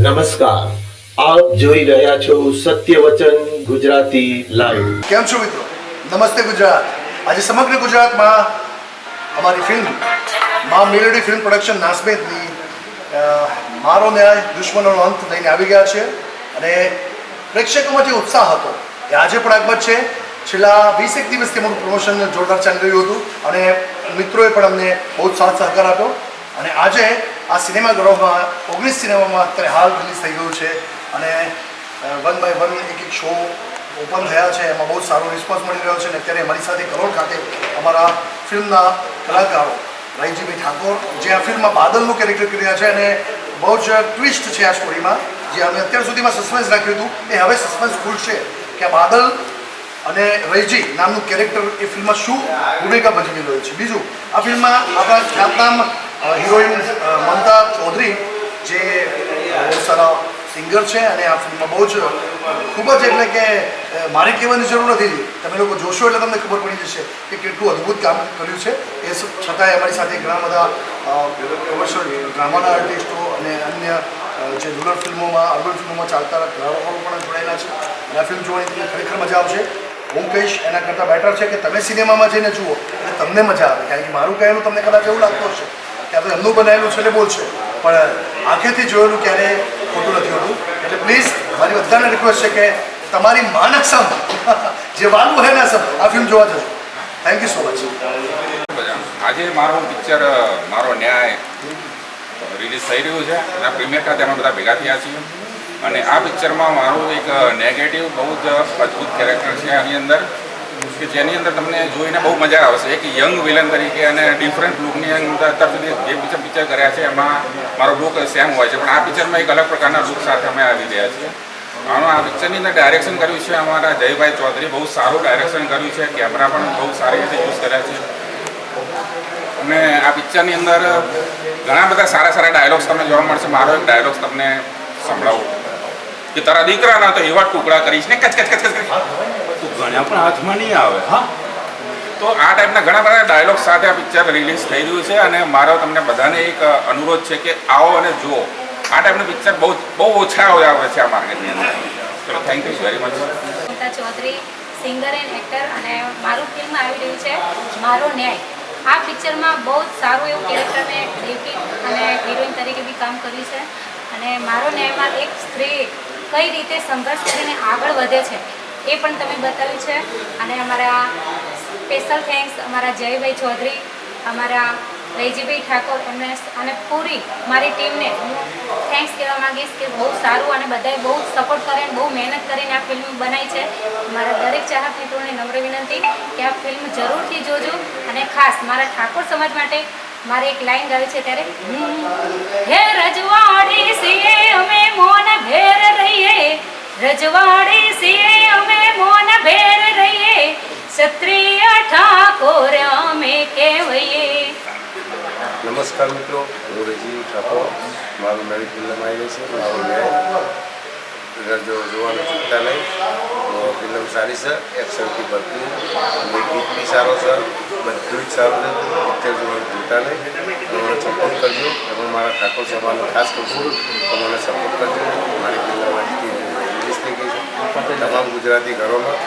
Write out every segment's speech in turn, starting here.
નમસ્કાર, આપ જોઈ રહ્યા છો સત્ય વચન ગુજરાતી લાઈવ. કેમ છો મિત્રો? નમસ્તે ગુજરાત. આજે સમગ્ર ગુજરાતમાં અમારી ફિલ્મ મા મેલોડી ફિલ્મ પ્રોડક્શન નાસ્મેદની મારો ન્યાય દુશ્મનોનો અંત લઈને આવી ગયા છે અને પ્રેક્ષકોમાં જે ઉત્સાહ હતો, એ આજે પણ આગમત છે. છેલ્લા વીસેક દિવસથી અમારું પ્રમોશન જોરદાર ચાલી રહ્યું હતું અને મિત્રોએ પણ અમને બહુ જ સાથ સહકાર આપ્યો. અને આજે આ સિનેમાગૃહમાં ઓગણીસ સિનેમામાં અત્યારે હાલ રિલીઝ થઈ ગયું છે અને વન બાય વન એક એક શો ઓપન થયા છે. એમાં બહુ સારો રિસ્પોન્સ મળી રહ્યો છે અને અત્યારે અમારી સાથે કરોડ ખાતે અમારા ફિલ્મના કલાકારો રાઈજીભાઈ ઠાકોર, જે આ ફિલ્મમાં બાદલનું કેરેક્ટર કરી રહ્યા છે અને બહુ જ ટ્વિસ્ટ છે આ સ્ટોરીમાં જે અમે અત્યાર સુધીમાં સસ્પેન્સ રાખ્યું હતું. એ હવે સસ્પેન્સ ખુલશે કે બાદલ અને રૈજી નામનું કેરેક્ટર એ ફિલ્મમાં શું ભૂમિકા ભજવી રહ્યું છે. બીજું, આ ફિલ્મમાં આપણા ખ્યાતનામ હિરોઈન મમતા ચૌધરી, જે બહુ સારા સિંગર છે અને આ ફિલ્મમાં બહુ જ ખૂબ જ એટલે કે મારે કહેવાની જરૂર નથી તમે લોકો જોશો એટલે તમને ખબર પડી જશે કે કેટલું અદ્ભુત કામ કર્યું છે. એ છતાંય અમારી સાથે ઘણા બધા કમર્શિયલ ડ્રામાના આર્ટિસ્ટો અને અન્ય જે રૂરલ ફિલ્મોમાં, અર્બન ફિલ્મોમાં ચાલતા કલાકારો પણ જોડાયેલા છે. અને આ ફિલ્મ જોવાની તમને ખરેખર મજા આવશે. હું કહીશ એના કરતાં બેટર છે કે તમે સિનેમામાં જઈને જુઓ એટલે તમને મજા આવે. કારણ કે મારું કહેલું તમને કદાચ એવું લાગતું હશે આ તો એમનું બનાવેલું છે એટલે બોલશે પણ આંખેથી જોયેલું ક્યારેય ખોટું નથી હોતું. એટલે પ્લીઝ મારી બધાને રિક્વેસ્ટ છે કે તમારી માનક સમ જે વાલું હે ના સમ આ ફિલ્મ જોવા જજો. થેન્ક યુ સો મચ આજે મારું પિક્ચર મારો ન્યાય રિલીઝ થઈ રહ્યું છે. અને પ્રીમિયર ખાતે અમે બધા ભેગા થયા છીએ. અને આ પિક્ચરમાં મારું એક નેગેટિવ બહુ જ અદ્ભુત કેરેક્ટર છે આની અંદર. કે જેની અંદર તમને જોઈને બહુ મજા આવશે. એક યંગ વિલન તરીકે અને ડિફરન્ટ લુકની અંદર અત્યાર સુધી જે પિક્ચર પિક્ચર કર્યા છે, એમાં મારો લુક સેમ હોય છે. પણ આ પિક્ચરમાં એક અલગ પ્રકારના લુક સાથે અમે આવી રહ્યા છીએ. આનું આ પિક્ચરની અંદર ડાયરેક્શન કર્યું છે અમારા જયભાઈ ચૌધરી. બહુ સારું ડાયરેક્શન કર્યું છે. કેમેરા પણ બહુ સારી રીતે યુઝ કર્યા છે. અને આ પિક્ચરની અંદર ઘણા બધા સારા સારા ડાયલોગ્સ તમને જોવા મળશે. મારો એક ડાયલોગ્સ તમને સંભળાવું. કે તારા દીકરાના તો એવા ટુકડા કરીશ ને કચ કચ કચ કચ. તું ગણ્યા પણ હાથમાં નહીં આવે હા? તો આ ટાઈપના ઘણા બધા ડાયલોગ સાથે આ પિક્ચર રિલીઝ થઈ રહ્યું છે અને મારો તમને બધાને એક અનુરોધ છે કે આવો અને જુઓ. આ ટાઈપનું પિક્ચર બહુ બહુ ઓછા આવે છે આ માર્કેટની અંદર. ચલો thank you very much Chaudhary singer and actor અને મારું ફિલ્મ આવી રહ્યું છે મારો ન્યાય. આ પિક્ચરમાં બહુ જ સારું એવું કેરેક્ટર મેં ડેબ્યુટી અને હિરોઈન તરીકે બી કામ કર્યું છે. અને મારો ન્યાયમાં એક સ્ત્રી કઈ રીતે સંઘર્ષ કરીને આગળ વધે છે એ પણ તમે બતાવ્યું છે. અને અમારા સ્પેશિયલ થેન્ક્સ અમારા જયભાઈ ચૌધરી, અમારા રૈજીભાઈ ઠાકોર, એમને અને પૂરી મારી ટીમને હું થેન્ક્સ કહેવા માંગીશ કે બહુ સારું અને બધાએ બહુ સપોર્ટ કરે બહુ મહેનત કરીને આ ફિલ્મ બનાવી છે. મારા દરેક ચાહક મિત્રોને નમ્ર વિનંતી કે આ ફિલ્મ જરૂરથી જોજો અને ખાસ મારા ઠાકોર સમાજ માટે મારે એક લાઈન ગાવી છે ત્યારે, હું હે રજવાડી સિએ નમસ્કાર મિત્રો. હું રજી ઠાકોર. મારું નવી ફિલ્મ આવી છે. મારું ન્યાય જો જોવાનું ચૂકતા નહીં. ફિલ્મ સારી છે. એક્શનથી ભરતી અને ગીત બી સારો છે. બધું જ સારું છે. પિક્ચર જોવાનું ચૂકતા નહીં. તો મને સપોર્ટ કરજો એમાં મારા ઠાકોર સભાનો ખાસ કરશું તો મને સપોર્ટ કરજો. મારી ફિલ્મ આજથી રિલીઝ થઈ ગઈ છે. તમામ ગુજરાતી ઘરોમાં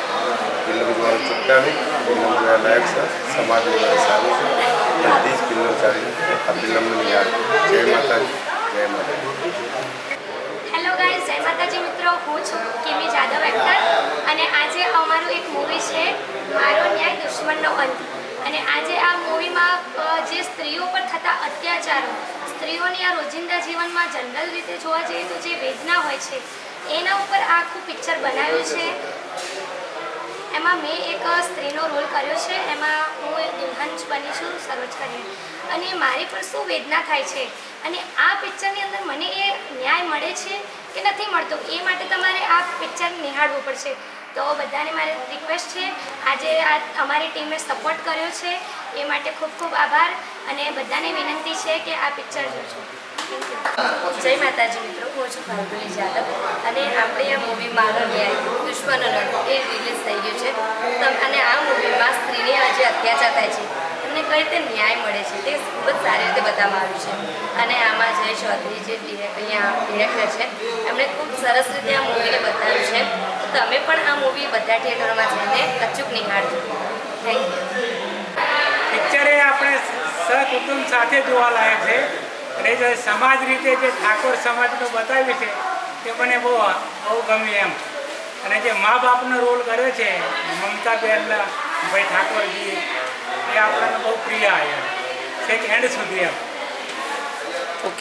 ફિલ્મ જોવાનું ચૂકતા નહીં. ફિલ્મ જોવા લાયક છે. સમાજ માટે સારું છે. બધી જ ફિલ્મ સારી છે આ ફિલ્મને યાદ જય માતાજી જય માતાજી હેલો ગાઈઝ જય માતાજી મિત્રો હું છું કિમી જાદવ એક્ટર અને આજે અમારું એક મૂવી છે મારો ન્યાય દુશ્મનનો અંત. અને આજે આ મૂવીમાં જે સ્ત્રીઓ પર થતા અત્યાચારો, સ્ત્રીઓની આ રોજિંદા જીવનમાં જનરલ રીતે જોવા જઈએ તો જે વેદના હોય છે, એના ઉપર આખું પિક્ચર બનાવ્યું છે. એમાં મેં એક સ્ત્રીનો રોલ કર્યો છે. એમાં હું એક દુલ્હન બની છું, સરોજ કરીને અને મારી પર શું વેદના થાય છે? અને આ પિક્ચરની અંદર મને એ ન્યાય મળે છે કે નથી મળતો? એ માટે તમારે આ પિક્ચર નિહાળવું પડશે. તો બધાને મારી રિક્વેસ્ટ છે. આજે આ અમારી ટીમે સપોર્ટ કર્યો છે. એ માટે ખૂબ ખૂબ આભાર અને બધાને વિનંતી છે કે આ પિક્ચર જોજો. જય માતાજી મિત્રો, હું છું ફાલ્ગુની જાદવ અને આપણે આ મૂવી મારો ન્યાય દુશ્મનો એ રિલીઝ થઈ ગયું છે. અને આ મૂવીમાં સ્ત્રીને આજે અત્યાચાર થાય છે. એમનો કઈ રીતે ન્યાય મળે છે તે ખૂબ જ સારી રીતે બતાવવામાં આવ્યું છે. અને આમાં જય ચૌધરી જે અહીંયા ડિરેક્ટર છે, એમણે ખૂબ સરસ રીતે આ મૂવીને બતાવ્યું છે. તમે પણ આ મૂવી બધા થિયેટરોમાં જઈને અચૂક નિહાળજો. થેન્ક યુ પિક્ચરે આપણે સહકુટુંબ સાથે જોવા લાયક છે. અને જે સમાજ રીતે જે ઠાકોર સમાજનું બતાવ્યું છે, તે મને બહુ બહુ ગમ્યું એમ. અને જે મા બાપનો રોલ કર્યો છે, મમતા બેન ભાઈ ઠાકોરજી એ આપણને બહુ પ્રિય આવ્યા છેક એન્ડ સુધી એમ